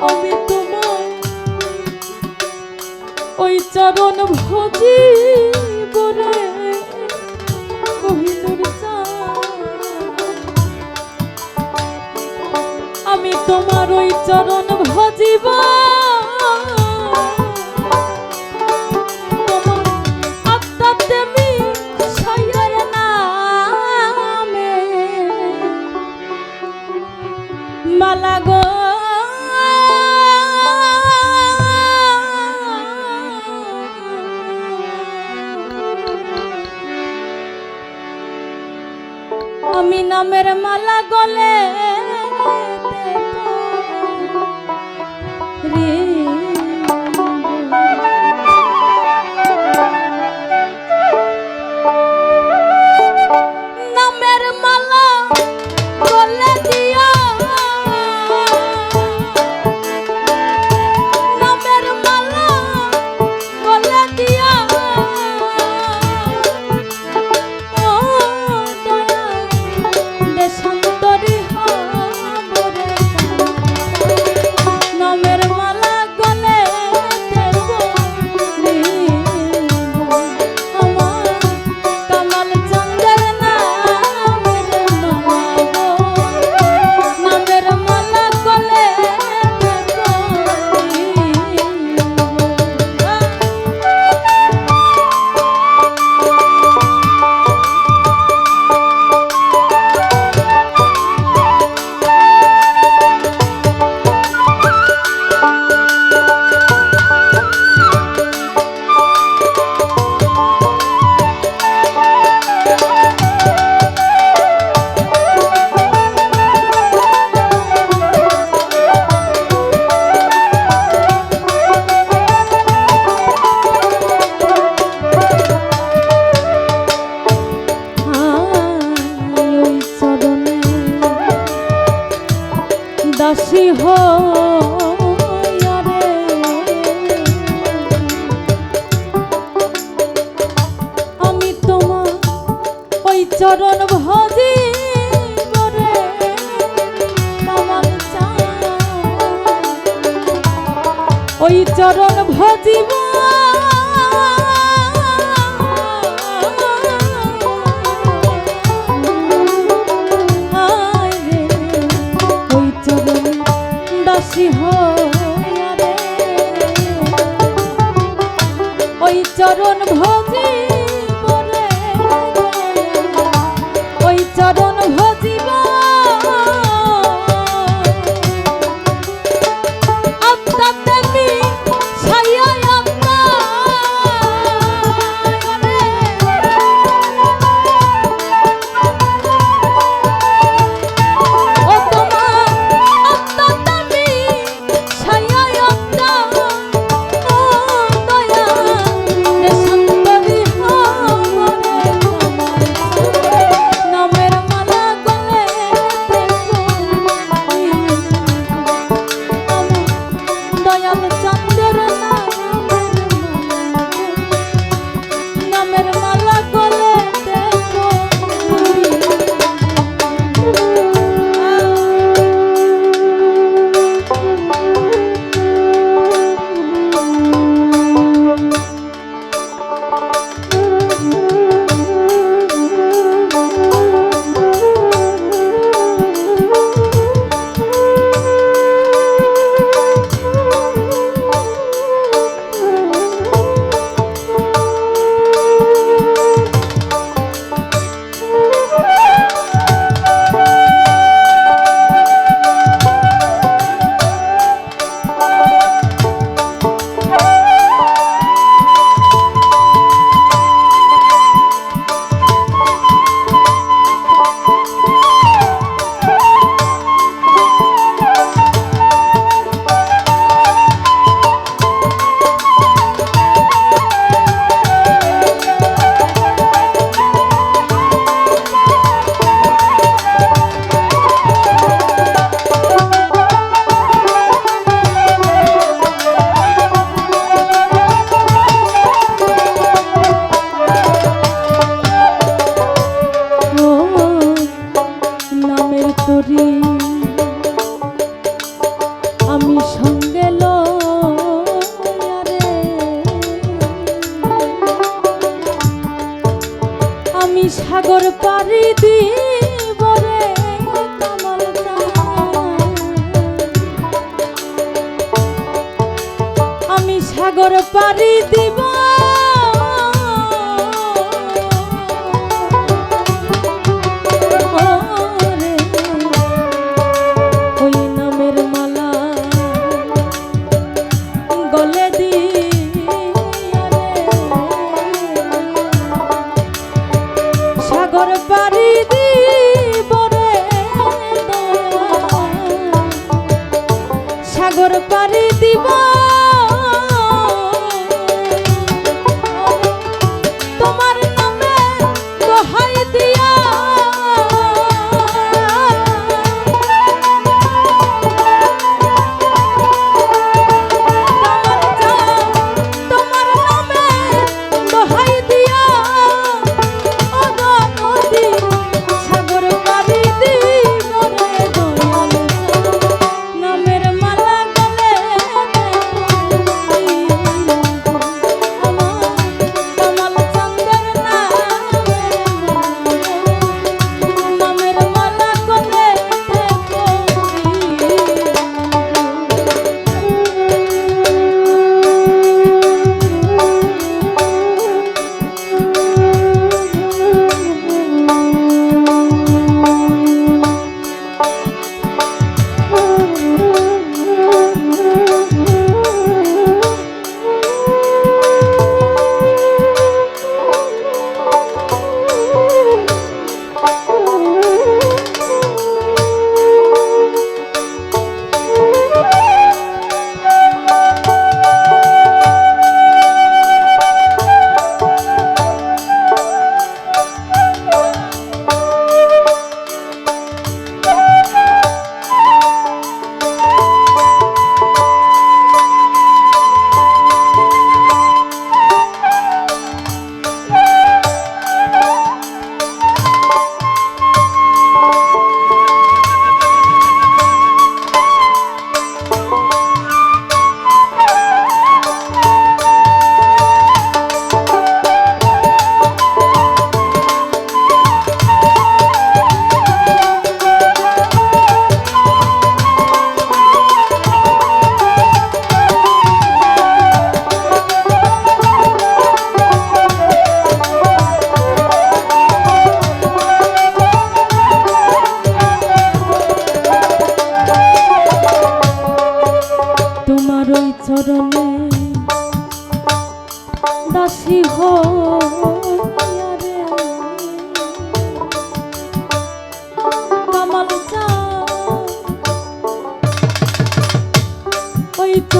আমি তোমার ওই চরণ ভজি আমি তোমার ওই চরণ ভজিবা তুমি নামের মালা গলে। দাসী হো আমি তোমার ওই চরণ ভজি ওই চরণ ভজিবা ওই চরণ ভজি ওই চরণ ভজি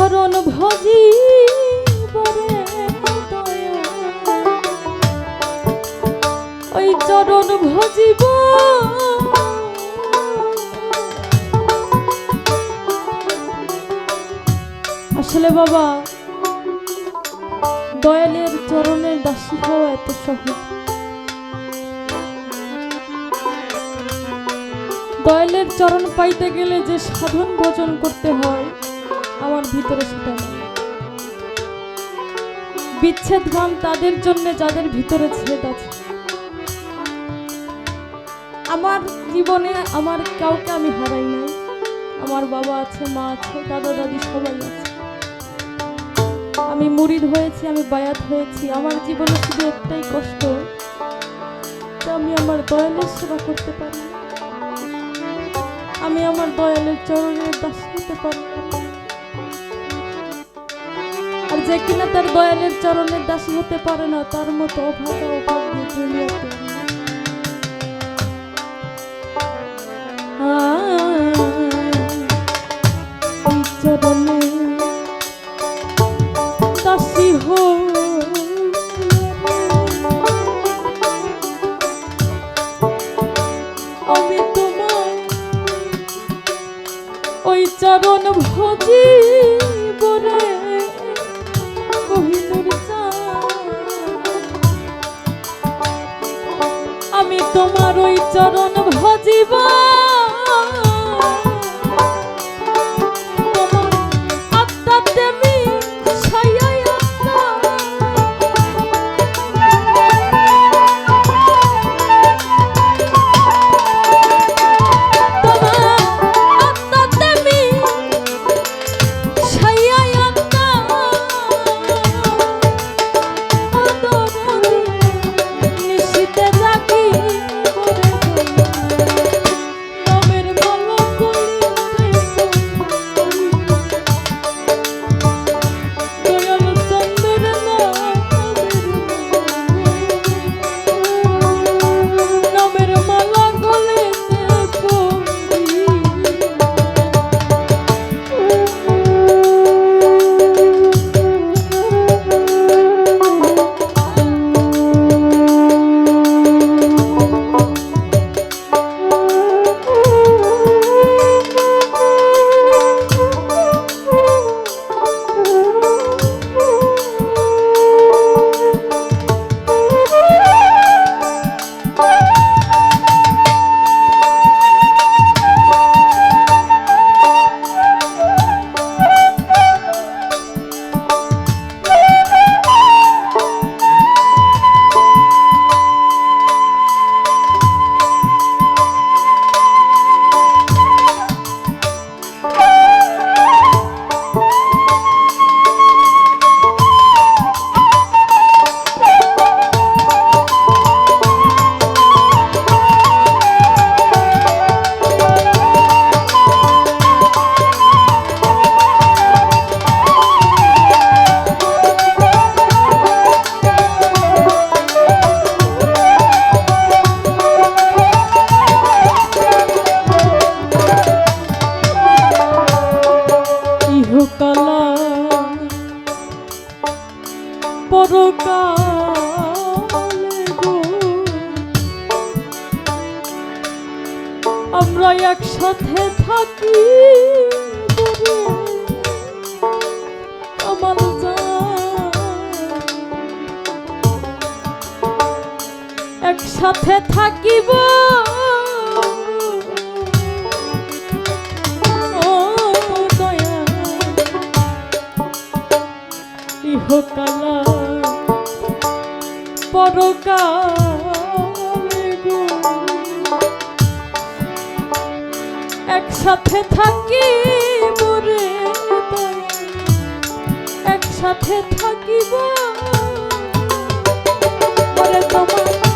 চরণ ভজি ওই চরণ ভজিব আসলে বাবা, দয়ালের চরণের দাসী হওয়া এত সহজ। দয়ালের চরণ পাইতে গেলে যে সাধন ভোজন করতে হয় আমার ভিতরে সেটা বিচ্ছেদ গান তাদের জন্য যাদের ভিতরে ছেদ আছে। আমার জীবনে আমার কাউকে আমি হারাই নাই। আমার বাবা আছে, মা আছে, দাদা, দাদি সবাই আছে। আমি মুরিদ হয়েছি, আমি বায়াত হয়েছি। আমার জীবনে শুধু একটাই কষ্ট আমি আমার দয়ালের সেবা করতে পারি। আমি আমার দয়ালের চরণের দাসী হতে পারি যে কিনা তার দয়ালের চরণের দাসী হতে পারে না তার মতো অভাগা অভাগ্য দুনিয়াতে তোমার ওই চরণ ভজিবা। একসাথে থাকি আমার একসাথে থাকিব। ইহকালা পরকাল একসাথে থাকি মোরে একসাথে থাকিব তোমার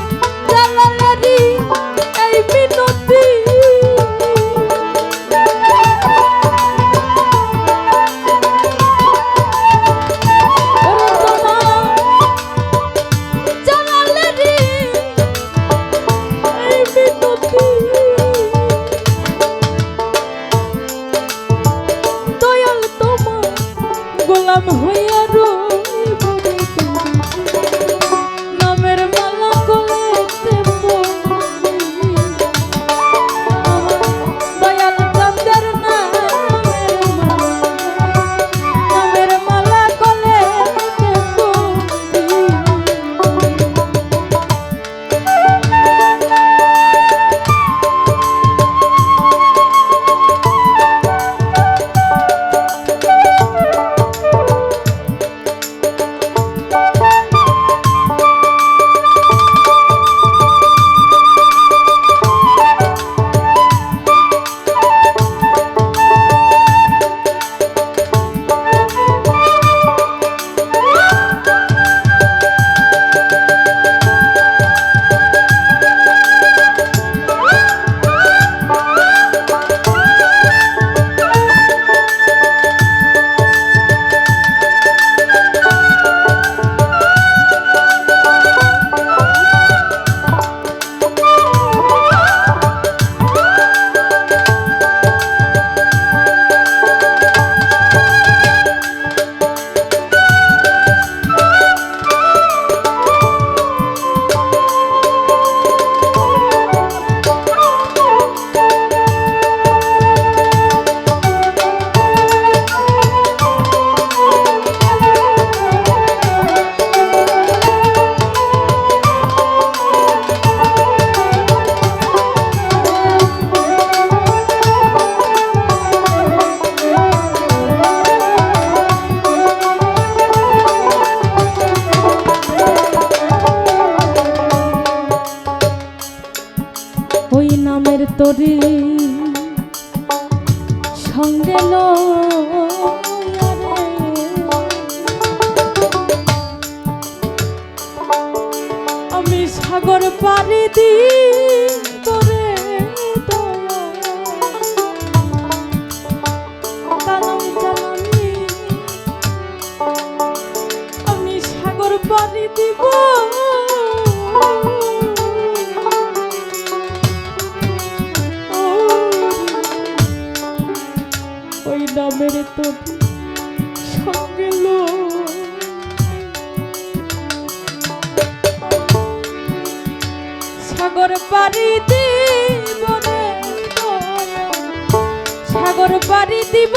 পারি দিব